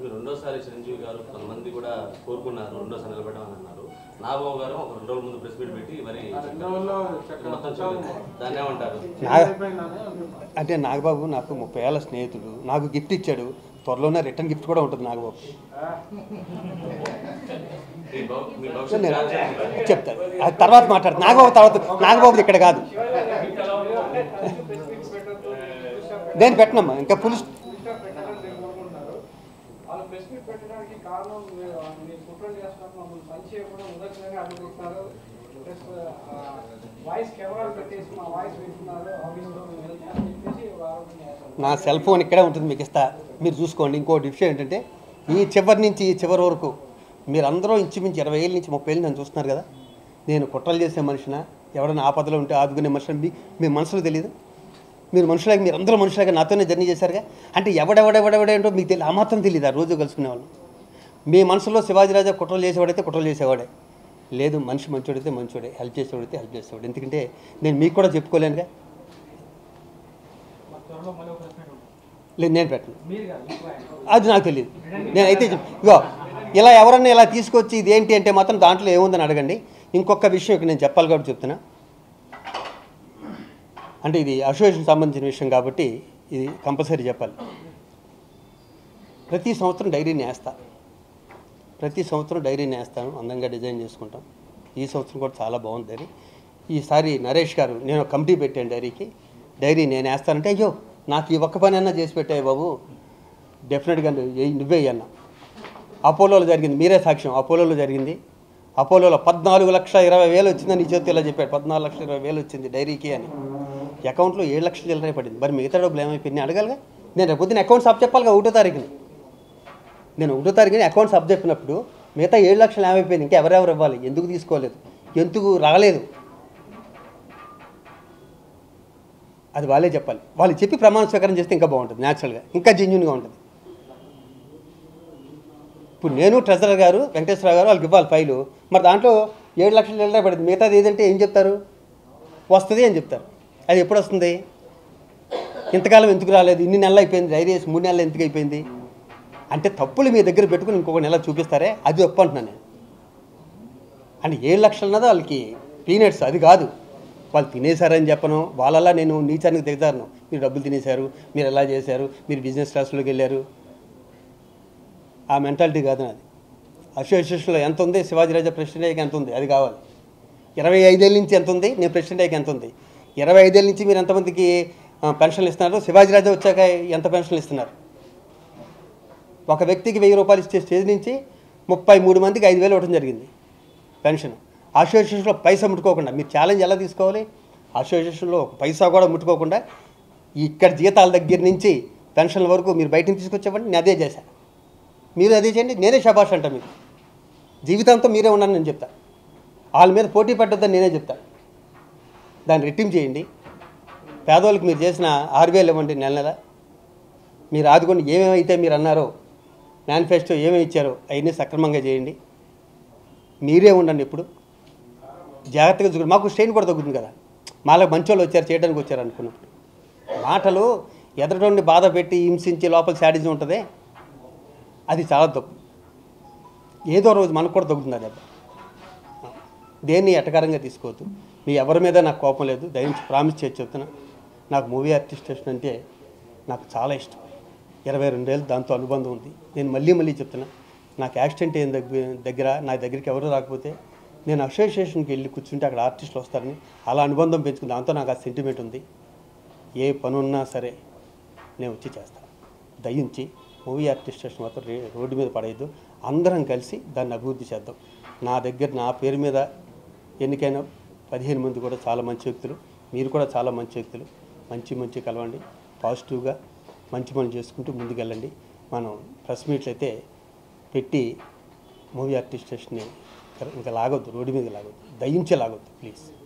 మీరు రెండోసారి చిరంజీవి గారు కొంతమంది కూడా కోరుకున్నారు రెండోసారి నిలబెట్టడం అని అన్నారు. నాగబాబు గారు ఒక రెండు రోజుల ముందు ప్రెస్ మీట్ పెట్టి మరి. మొత్తం దాన్ని ఏమంటారు? అంటే నాగబాబు నాకు ముప్పై ఏళ్ళ స్నేహితుడు. నాకు గిఫ్ట్ ఇచ్చాడు. త్వరలోనే రిటర్న్ గిఫ్ట్ కూడా ఉంటుంది నాగబాబు. అది తర్వాత మాట్లాడతాను నాగబాబు తర్వాత నాగబాబుది ఇక్కడ కాదు. నేను పెట్టనమ్మా? ఇంకా పులుసు పెట్టడానికి కారణం మీరు మీరు కుట్రలు చేస్తున్నారు మమ్మల్ని పని చేయకుండా ఉదక్షంగా అడ్డుకుంటున్నారు ప్లస్ వాయిస్ కెమెరాలు పెట్టేసి మా వాయిస్ వింటున్నారు. ఆఫీస్లో చెప్పేసి నా సెల్ ఫోన్ ఇక్కడే ఉంటుంది మీకు ఇస్తా. మీరు చూసుకోండి. ఇంకో విషయం ఏంటంటే ఈ చివరి నుంచి ఈ చివరి వరకు మీరందరూ ఇంచుమించు ఇరవై ఏళ్ళ నుంచి ముప్పై ఏళ్ళు నన్ను చూస్తున్నారు కదా. నేను కుట్రలు చేసే మనిషిన ఎవరైనా ఆపదలో ఉంటే ఆదుకునే మనిషిని మీ మీ మనసులో తెలియదు మీరు మనుషులాగా మీరు అందరూ మనుషులాగా నాతోనే జర్నీ చేశారుగా? అంటే ఎవడెవడెవడెవడేంటో మీకు తెలియదు ఆ మాత్రం తెలియదు ఆ రోజు కలుసుకునేవాళ్ళు. మీ మనసులో శివాజీరాజా కుట్రలు చేసేవాడైతే కుట్రలు చేసేవాడే. లేదు మనిషి మంచోడైతే మంచోడే హెల్ప్ చేసేవాడైతే హెల్ప్ చేసేవాడు. ఎందుకంటే నేను మీకు కూడా చెప్పుకోలేనుగా? లేదు నేను పెట్టను. అది నాకు తెలియదు నేనైతే ఇగో ఇలా ఎవరన్నా ఇలా తీసుకొచ్చి ఇది ఏంటి అంటే మాత్రం దాంట్లో ఏముందని అడగండి. ఇంకొక విషయం ఇక్కడ నేను చెప్పాలి కాబట్టి చెప్తున్నా. అంటే ఇది అసోసియేషన్ సంబంధించిన విషయం కాబట్టి ఇది కంపల్సరీ చెప్పాలి. ప్రతి సంవత్సరం డైరీని వేస్తా ప్రతి సంవత్సరం డైరీని వేస్తాను అందంగా డిజైన్ చేసుకుంటాం. ఈ సంవత్సరం కూడా చాలా బాగుంది డైరీ. ఈసారి నరేష్ గారు నేను ఒక కమిటీ పెట్టాను డైరీకి. డైరీ నేను వేస్తానంటే అయ్యో నాకు ఈ ఒక్క పని అన్నా చేసి పెట్టాయి బాబు. డెఫినెట్గా నువ్వే అన్న అపోలోలో జరిగింది మీరే సాక్ష్యం. అపోలోలో జరిగింది. అపోలోలో పద్నాలుగు లక్షల ఇరవై వేలు వచ్చిందని నీ చేతి చెప్పాడు. పద్నాలుగు లక్షల ఇరవై వేలు వచ్చింది డైరీకి అని. అకౌంట్లో ఏడు లక్షలు చిల్లరే పడింది. మరి మిగతా డబ్బులు ఏమైపోయింది అడగాలిగా? నేను రేపు పొద్దున్న అకౌంట్ సబ్ చెప్పాలిగా ఒకటో తారీఖుని. నేను ఒకటో తారీఖుని అకౌంట్ సబ్ చెప్పినప్పుడు మిగతా ఏడు లక్షలు ఏమైపోయింది? ఇంకా ఎవరెవరు ఇవ్వాలి? ఎందుకు తీసుకోలేదు? ఎందుకు రాలేదు? అది వాళ్ళే చెప్పాలి. వాళ్ళు చెప్పి ప్రమాణ స్వీకారం చేస్తే ఇంకా బాగుంటుంది న్యాచురల్గా ఇంకా జెన్యున్గా ఉంటుంది. ఇప్పుడు నేను ట్రెజరర్ గారు వెంకటేశ్వర గారు వాళ్ళకి ఇవ్వాలి ఫైలు. మరి దాంట్లో ఏడు లక్షలు నిలబడింది పడింది. మిగతాది ఏదంటే ఏం చెప్తారు? వస్తుంది అని చెప్తారు. అది ఎప్పుడు వస్తుంది? ఇంతకాలం ఎందుకు రాలేదు? ఇన్ని నెలలు అయిపోయింది డైరీ వేసి మూడు నెలలు ఎందుకు అయిపోయింది? అంటే తప్పులు మీ దగ్గర పెట్టుకుని ఇంకొక నెల చూపిస్తారే? అది తప్పు అంటున్నాను నేను. అంటే ఏడు లక్షలు అన్నది వాళ్ళకి పీనట్స్ అది కాదు. వాళ్ళు తినేశారని చెప్పను. వాళ్ళలా నేను నీచానికి దిగుతాను మీరు డబ్బులు తినేశారు మీరు ఎలా చేశారు మీరు బిజినెస్ క్లాస్లోకి వెళ్ళారు? ఆ మెంటాలిటీ కాదు నాది. అసోసియేషన్లో ఎంత ఉంది? శివాజీరాజా ప్రెసిడెంట్ అయ్యాక ఎంత ఉంది? అది కావాలి. ఇరవై ఐదేళ్ళ నుంచి ఎంత ఉంది? నేను ప్రెసిడెంట్ అయ్యాక ఎంత ఉంది? ఇరవై ఐదేళ్ళ నుంచి మీరు ఎంతమందికి పెన్షన్లు ఇస్తున్నారు? శివాజీరాజా వచ్చాక ఎంత పెన్షన్లు ఇస్తున్నారు? ఒక వ్యక్తికి వెయ్యి రూపాయలు ఇచ్చే స్టేజ్ నుంచి ముప్పై మూడు మందికి ఐదు వేలు ఇవ్వడం జరిగింది పెన్షన్. అసోసియేషన్లో పైసా ముట్టుకోకుండా మీరు ఛాలెంజ్ ఎలా తీసుకోవాలి? అసోసియేషన్లో ఒక పైసా కూడా ముట్టుకోకుండా ఇక్కడ జీతాల దగ్గర నుంచి పెన్షన్ల వరకు మీరు బయట నుంచి తీసుకొచ్చేవ్వండి నేను అదే చేశాను మీరు అదే చేయండి నేనే శబాష్ అంట మీకు. జీవితాంతం మీరే ఉన్నాను నేను చెప్తాను వాళ్ళ మీద పోటీ పడ్డొద్దని నేనే చెప్తా. దాన్ని రెట్టింపు చేయండి. పేదవాళ్ళకి మీరు చేసిన ఆరు వేలు ఇవ్వండి నెల నెల. మీరు ఆదుకొని ఏమేమైతే మీరు అన్నారో మేనిఫెస్టో ఏమేమి ఇచ్చారో అవన్నీ సక్రమంగా చేయండి. మీరే ఉండండి ఇప్పుడు. జాగ్రత్తగా చూడండి మాకు స్ట్రెయిన్ కూడా తగ్గుతుంది కదా. మాలో మంచోళ్ళు వచ్చారు చేయడానికి వచ్చారు అనుకున్నప్పుడు మాటలు ఎదటోడిని బాధ పెట్టి హింసించి లోపల శాడిజం ఉంటుంది. అది చాలా తప్పు. ఏదో రోజు మనకు కూడా తగ్గుతుంది దెబ్బ. దేన్ని ఎటకారంగా తీసుకోవద్దు. మీ ఎవరి మీద నాకు కోపం లేదు దయించి ప్రామిస్ చేసి చెప్తున్నా. నాకు మూవీ ఆర్టిస్టేషన్ అంటే నాకు చాలా ఇష్టం. ఇరవై రెండేళ్ళు దాంతో అనుబంధం ఉంది. నేను మళ్ళీ మళ్ళీ చెప్తున్నా నాకు యాక్సిడెంట్ అయిన దగ్గర దగ్గర నా దగ్గరికి ఎవరు రాకపోతే నేను అసోసియేషన్కి వెళ్ళి కూర్చుంటే అక్కడ ఆర్టిస్టులు వస్తారని అలా అనుబంధం పెంచుకుని దాంతో నాకు ఆ సెంటిమెంట్ ఉంది. ఏ పని ఉన్నా సరే నేను వచ్చి చేస్తాను దయించి మూవీ ఆర్టిస్టేషన్ మాత్రం రోడ్డు మీద పడేయద్దు. అందరం కలిసి దాన్ని అభివృద్ధి చేద్దాం. నా దగ్గర నా పేరు మీద ఎన్నికైనా పదిహేను మంది కూడా చాలా మంచి వ్యక్తులు. మీరు కూడా చాలా మంచి వ్యక్తులు. మంచి మంచి కలవండి. పాజిటివ్గా మంచి పనులు చేసుకుంటూ ముందుకెళ్ళండి. మనం ప్రెస్ మీట్లు అయితే పెట్టి మూవీ ఆర్టిస్టేషన్ని ఇంకా లాగొద్దు. రోడ్డు మీద లాగొద్దు. దయించే లాగొద్దు ప్లీజ్.